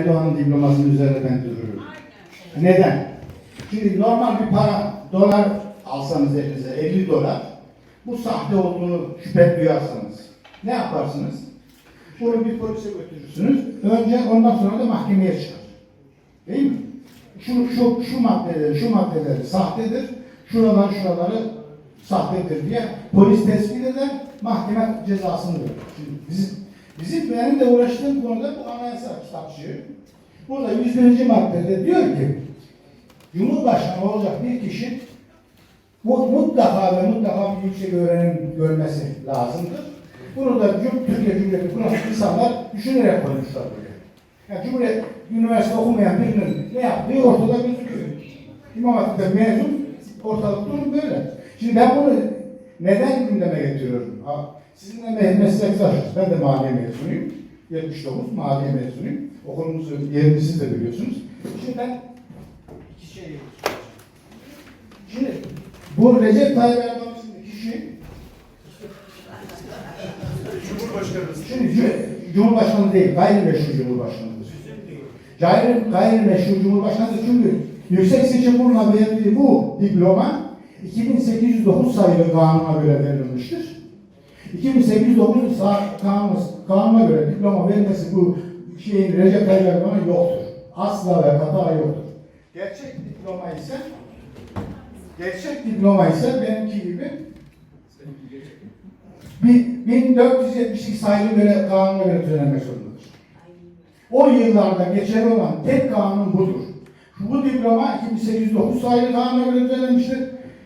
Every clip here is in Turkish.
Erdoğan'ın diplomasının üzerine ben dururum. Neden? Şimdi normal bir para, dolar alsanız elinize 50 dolar, bu sahte olduğunu şüphe duyarsanız ne yaparsınız? Bunu bir polise götürürsünüz. Önce ondan sonra da mahkemeye çıkar. Değil mi? Şu, şu, şu maddeleri, şu maddeleri sahtedir, şuraları şuraları sahtedir diye polis tespit eder, mahkeme cezasını verir. Şimdi bizim, bizim benim de uğraştığım konuda bu anayasa kitapçığı. Burada 101. maddede diyor ki, Cumhurbaşkanı olacak bir kişi bu mutlaka ve mutlaka bir yüksek öğrenim görmesi lazımdır. Bunu da Türkiye Cumhuriyeti kuran insanlar düşünerek koymuşlar buraya. Yani Cumhuriyet Üniversite okumayan birinin ne yaptığı ortada gözüküyor. İmam Hatip'te mezun, ortalık durum böyle. Şimdi ben bunu neden gündeme getiriyorum? Sizinle me- meslektaşız. Ben de maliye mezunuyum. 79 maliye mezunuyum. Okulumuzun yerini siz de biliyorsunuz. Şimdi ben iki şey Şimdi bu Recep Tayyip Erdoğan isimli kişi Cumhurbaşkanımız. Şimdi Cu- Cumhurbaşkanı değil, gayrimeşru Cumhurbaşkanıdır. Gayri, gayrimeşru Cumhurbaşkanıdır çünkü Yüksek Seçim Kurulu'na verdiği bu diploma 2809 sayılı kanuna göre verilmiştir. 2809 sa- kanun, kanuna göre diploma vermesi bu şeyin Recep Tayyip Erdoğan'a yoktur. Asla ve kata yoktur. Gerçek diploma ise gerçek diploma ise benimki gibi bir 1472 sayılı göre kanuna göre düzenlenmek zorundadır. O yıllarda geçerli olan tek kanun budur. Bu diploma 2809 sayılı kanuna göre düzenlenmiştir.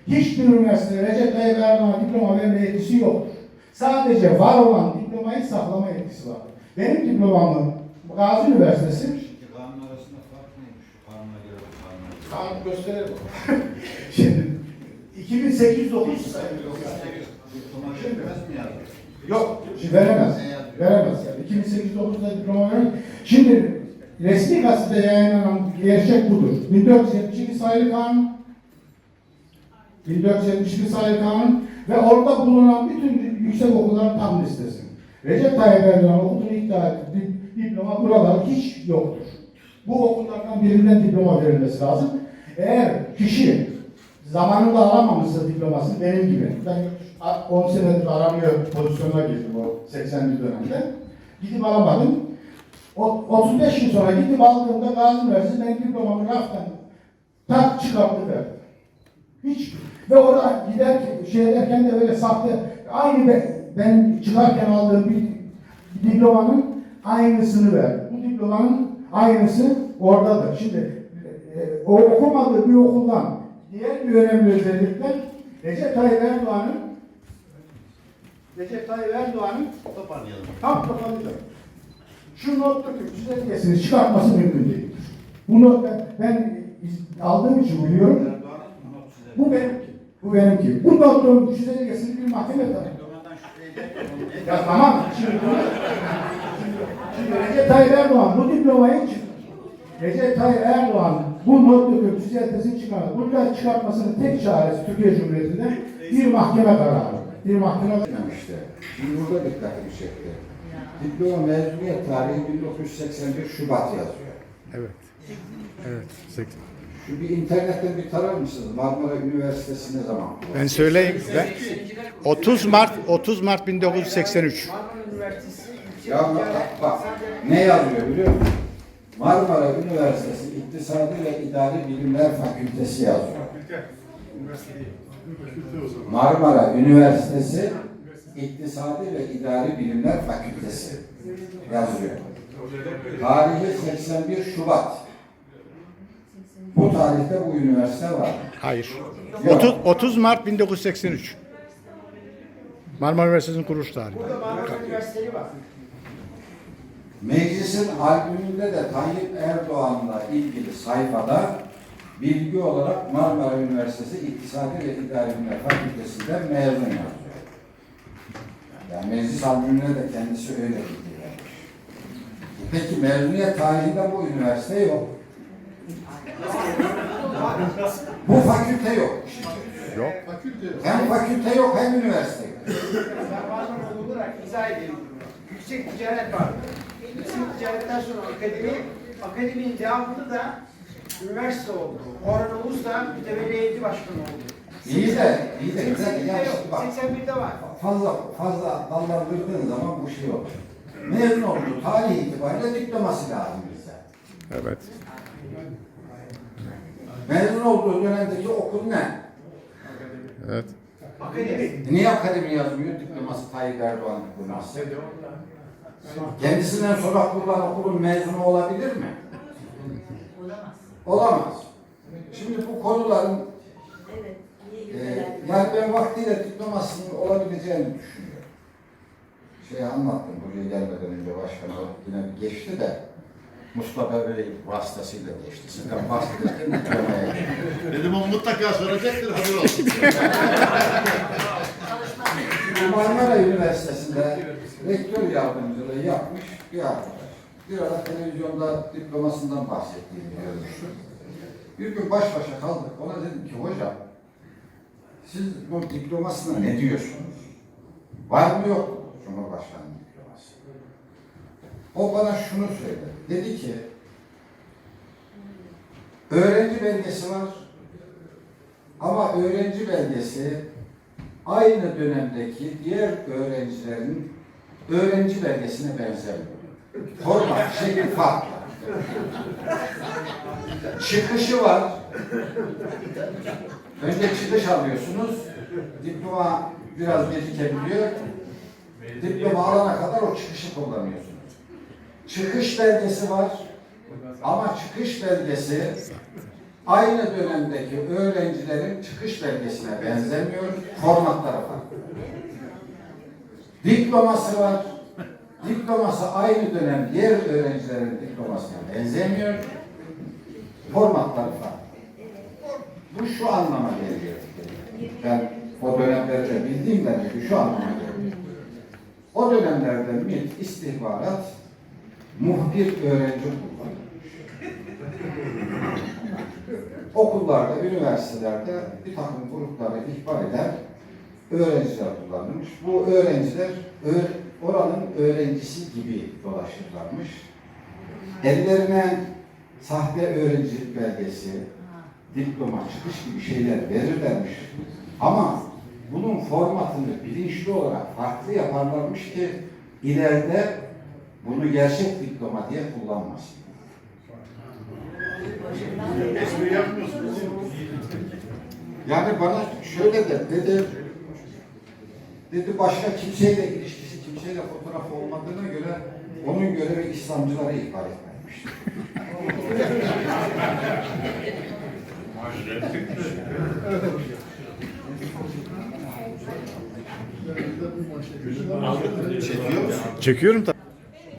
Hiçbir üniversite Recep Tayyip Erdoğan'a diploma verme yetkisi yoktur. Sadece var olan diplomayı saklama yetkisi vardır. Benim diplomamı Gazi Üniversitesi kanun arasında fark neymiş? Kanuna göre kanuna göre. gösterir Şimdi 2809 sayılı Diploma vermez mi yani? Yok, şimdi veremez. Veremez yani. 2008-9'da diploma veremez. Şimdi resmi gazetede yayınlanan gerçek budur. 1472 sayılı kanun 1472 sayılı kanun ve orada bulunan bütün yüksek okulların tam listesi. Recep Tayyip Erdoğan okuduğunu iddia ettiği diploma burada hiç yoktur. Bu okullardan birinden diploma verilmesi lazım. Eğer kişi zamanında alamamışsa diplomasını benim gibi, ben 10 senedir aramıyor pozisyona girdim o 80'li dönemde. Gidip alamadım. O, 35 yıl sonra gidip aldığımda Gazi Üniversitesi benim diplomamı raftan tak çıkarttı verdi. Hiç. Ve orada giderken, şey ederken de öyle sahte, aynı be, ben çıkarken aldığım bir, diplomanın aynısını verdi. Bu diplomanın aynısı oradadır. Şimdi e, o okumadığı bir okuldan diğer bir önemli özellikle Recep Tayyip Erdoğan'ın Recep Tayyip Erdoğan'ın Toparlayalım. tam toparlayacak. Şu nottaki çizelgesini çıkartması mümkün değildir. Bunu ben, ben aldığım için biliyorum. Bu benimki. Bu benimki. Bu doktorun düşünce ilgesini bir mahkeme tabii. ya tamam. Şimdi, şimdi Recep Tayyip Erdoğan bu diplomayı çıktı. Recep Tayyip Erdoğan bu notluğu düzeltmesini çıkardı. Bunlar çıkartmasının tek çaresi Türkiye Cumhuriyeti'nde bir mahkeme kararı. Bir mahkeme kararı. işte. Şimdi burada dikkatimi çekti. Diploma mezuniyet tarihi 1981 Şubat yazıyor. Evet. Evet. 80. Çünkü internetten bir tarar mısınız? Marmara Üniversitesi ne zaman? Ben söyleyeyim. Ben 30 Mart 30 Mart 1983. Ya bak, ticaret- bak ne yazıyor biliyor musun? Marmara Üniversitesi İktisadi ve İdari Bilimler Fakültesi yazıyor. Marmara Üniversitesi İktisadi ve İdari Bilimler Fakültesi yazıyor. Tarihi 81 Şubat bu tarihte bu üniversite var. Hayır. 30 30 Mart 1983. Marmara Üniversitesi'nin kuruluş tarihi. Meclisin albümünde de Tayyip Erdoğan'la ilgili sayfada bilgi olarak Marmara Üniversitesi İktisadi ve İdari Bilimler Fakültesi'nden mezun yazıyor. Yani meclis albümüne de kendisi öyle bilgi vermiş. Peki mezuniyet tarihinde bu üniversite yok. Bu fakülte yok. Yok. Hem fakülte yok hem üniversite yok. Marmara olarak izah edeyim. Yüksek ticaret var. Yüksek ticaretten sonra akademi akademinin devamında da üniversite oldu. Orhan Oğuz da mütevelli başkanı oldu. İyi de, iyi de güzel 81'de ya yok, bak 81'de var. fazla fazla dallandırdığın zaman bu şey olur. Mezun olduğu tarih itibariyle diploması lazım bize. Evet. Mezun olduğu dönemdeki okul ne? Evet. Akademi. Niye akademi yazmıyor diploması Tayyip Erdoğan diploması? Kendisinden sonra kurulan okulun mezunu olabilir mi? Olamaz. Olamaz. Şimdi bu konuların Evet. e, yani ben vaktiyle diplomasının olabileceğini düşünüyorum. Şey anlattım buraya gelmeden önce başkan yine geçti de Mustafa Bey vasıtasıyla geçti. Sizden geldi. Dedim o mutlaka soracaktır hazır olsun. Marmara Üniversitesi'nde rektör yardımcılığı yapmış bir arkadaş. Bir ara televizyonda diplomasından bahsettiğini görmüştüm. Bir gün baş başa kaldık. Ona dedim ki hocam siz bu diplomasına ne diyorsunuz? Var mı yok mu Cumhurbaşkanı diploması? O bana şunu söyledi. Dedi ki öğrenci belgesi var ama öğrenci belgesi aynı dönemdeki diğer öğrencilerin öğrenci belgesine benzemiyor. Format, şekli farklı. Çıkışı var. Önce çıkış alıyorsunuz. Diploma biraz gecikebiliyor. Diploma alana kadar o çıkışı kullanıyorsunuz. Çıkış belgesi var. Ama çıkış belgesi aynı dönemdeki öğrencilerin çıkış belgesine benzemiyor, formatları farklı. Diploması var. Diploması aynı dönem diğer öğrencilerin diplomasına benzemiyor. Formatları farklı. Bu şu anlama geliyor. Ben o dönemlerde bildiğimden şu anlama geliyor. O dönemlerde MİT istihbarat muhbir öğrenci kullanıyor okullarda, üniversitelerde bir takım grupları ihbar eden öğrenciler kullanılmış. Bu öğrenciler öğ- oranın öğrencisi gibi dolaşırlarmış. Ellerine sahte öğrencilik belgesi, diploma, çıkış gibi şeyler verirlermiş. Ama bunun formatını bilinçli olarak farklı yaparlarmış ki ileride bunu gerçek diploma diye kullanmasın. Espri yapmıyorsunuz. Yani bana şöyle de dedi, dedi başka kimseyle ilişkisi, kimseyle fotoğrafı olmadığına göre onun görevi İslamcıları ihbar etmekmiş. Çekiyorum tabii.